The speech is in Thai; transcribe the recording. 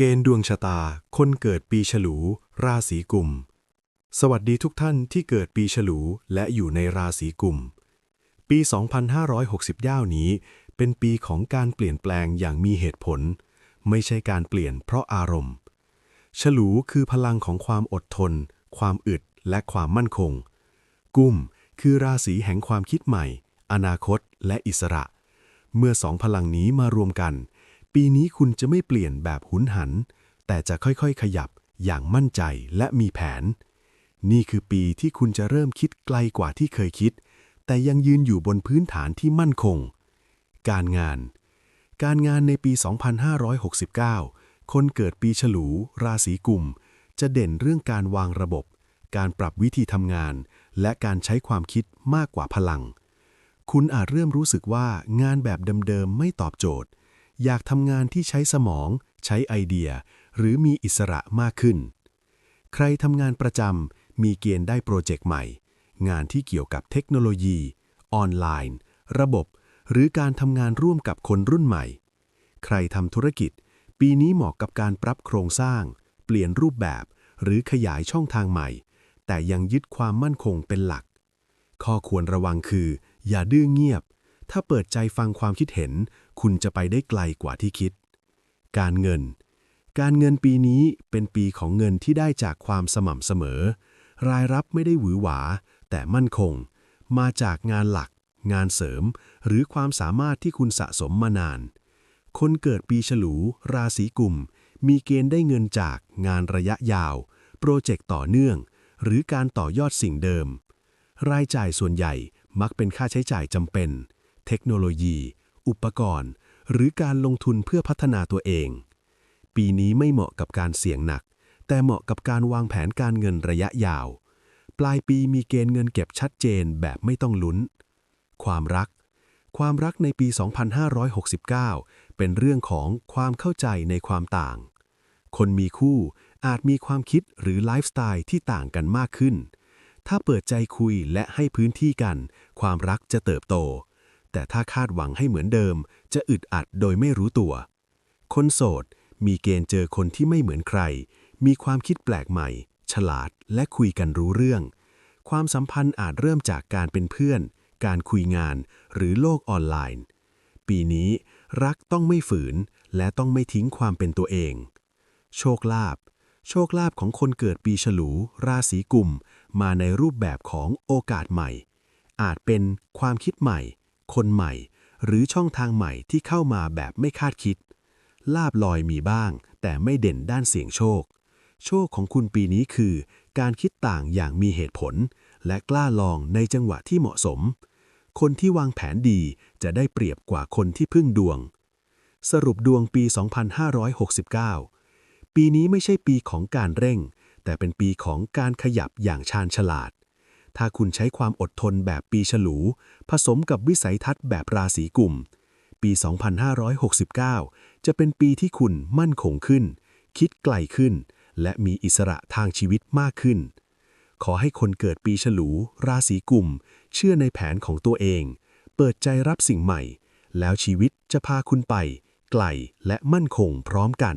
เกณฑ์ดวงชะตา คนเกิดปีฉลู ราศีกุม สวัสดีทุกท่านที่เกิดปีฉลูและอยู่ในราศีกุม ปี 2569 นี้ เป็นปีของการเปลี่ยนแปลงอย่างมีเหตุผล ไม่ใช่การเปลี่ยนเพราะอารมณ์ ฉลูคือพลังของความอดทน ความอึด และความมั่นคง กุมคือราศีแห่งความคิดใหม่ อนาคต และอิสระ เมื่อสองพลังนี้มารวมกัน ปีนี้คุณจะไม่เปลี่ยนแบบหุนหัน แต่จะค่อยๆ ขยับอย่างมั่นใจและมีแผน นี่คือปีที่คุณจะเริ่มคิดไกลกว่าที่เคยคิด แต่ยังยืนอยู่บนพื้นฐานที่มั่นคง การงาน การงานในปี 2569 คนเกิดปีฉลู ราศีกุม จะเด่นเรื่องการวางระบบ การปรับวิธีทำงาน และการใช้ความคิดมากกว่าพลัง คุณอาจเริ่มรู้สึกว่างานแบบเดิมๆไม่ตอบโจทย์ อยากทำงานที่ใช้สมอง ใช้ไอเดีย หรือมีอิสระมากขึ้น ใครทำงานประจำมีเกณฑ์ได้โปรเจกต์ใหม่ งานที่เกี่ยวกับเทคโนโลยี ออนไลน์ ระบบ หรือการทำงานร่วมกับคนรุ่นใหม่ ใครทำธุรกิจ ปีนี้เหมาะกับการปรับโครงสร้าง เปลี่ยนรูปแบบ หรือขยายช่องทางใหม่ แต่ยังยึดความมั่นคงเป็นหลัก ข้อควรระวังคือ อย่าดื้อเงียบ ถ้าเปิดใจฟังความคิดเห็น คุณจะไปได้ไกลกว่าที่คิด การเงิน การเงินปีนี้เป็นปีของเงินที่ได้จากความสม่ำเสมอ รายรับไม่ได้หวือหวา แต่มั่นคง มาจากงานหลัก งานเสริม หรือความสามารถที่คุณสะสมมานาน คนเกิดปีฉลู ราศีกุม มีเกณฑ์ได้เงินจากงานระยะยาว โปรเจกต์ต่อเนื่อง หรือการต่อยอดสิ่งเดิม รายจ่ายส่วนใหญ่มักเป็นค่าใช้จ่ายจำเป็น เทคโนโลยี อุปกรณ์ หรือการลงทุนเพื่อพัฒนาตัวเอง ปีนี้ไม่เหมาะกับการเสี่ยงหนัก แต่เหมาะกับการวางแผนการเงินระยะยาว ปลายปีมีเกณฑ์เงินเก็บชัดเจนแบบไม่ต้องลุ้น ความรัก ความรักในปี 2569 เป็นเรื่องของความเข้าใจในความต่าง คนมีคู่อาจมีความคิดหรือไลฟ์สไตล์ที่ต่างกันมากขึ้นถ้าเปิดใจคุยและให้พื้นที่กัน ความรักจะเติบโต แต่ถ้าคาดหวังให้เหมือนเดิม จะอึดอัดโดยไม่รู้ตัว คนโสด มีเกณฑ์เจอคนที่ไม่เหมือนใคร มีความคิดแปลกใหม่ ฉลาดและคุยกันรู้เรื่อง ความสัมพันธ์อาจเริ่มจากการเป็นเพื่อน การคุยงาน หรือโลกออนไลน์ ปีนี้รักต้องไม่ฝืน และต้องไม่ทิ้งความเป็นตัวเอง โชคลาภโชคลาภของคนเกิดปีฉลู ราศีกุม มาในรูปแบบของโอกาสใหม่ อาจเป็นความคิดใหม่ คนใหม่ หรือช่องทางใหม่ที่เข้ามาแบบไม่คาดคิด ลาบลอยมีบ้าง แต่ไม่เด่นด้านเสี่ยงโชค โชคของคุณปีนี้คือ การคิดต่างอย่างมีเหตุผล และกล้าลองในจังหวะที่เหมาะสม คนที่วางแผนดีจะได้เปรียบกว่าคนที่พึ่งดวง สรุปดวงปี 2569 ปีนี้ไม่ใช่ปีของการเร่ง แต่เป็นปีของการขยับอย่างชาญฉลาด ถ้าคุณใช้ความอดทนแบบปีฉลู ผสมกับวิสัยทัศน์แบบราศีกุมปี 2569 จะเป็นปีที่คุณมั่นคงขึ้น คิดไกลขึ้น และมีอิสระทางชีวิตมากขึ้น ขอให้คนเกิดปีฉลู ราศีกุมเชื่อในแผนของตัวเอง เปิดใจรับสิ่งใหม่ แล้วชีวิตจะพาคุณไป ไกลและมั่นคงพร้อมกัน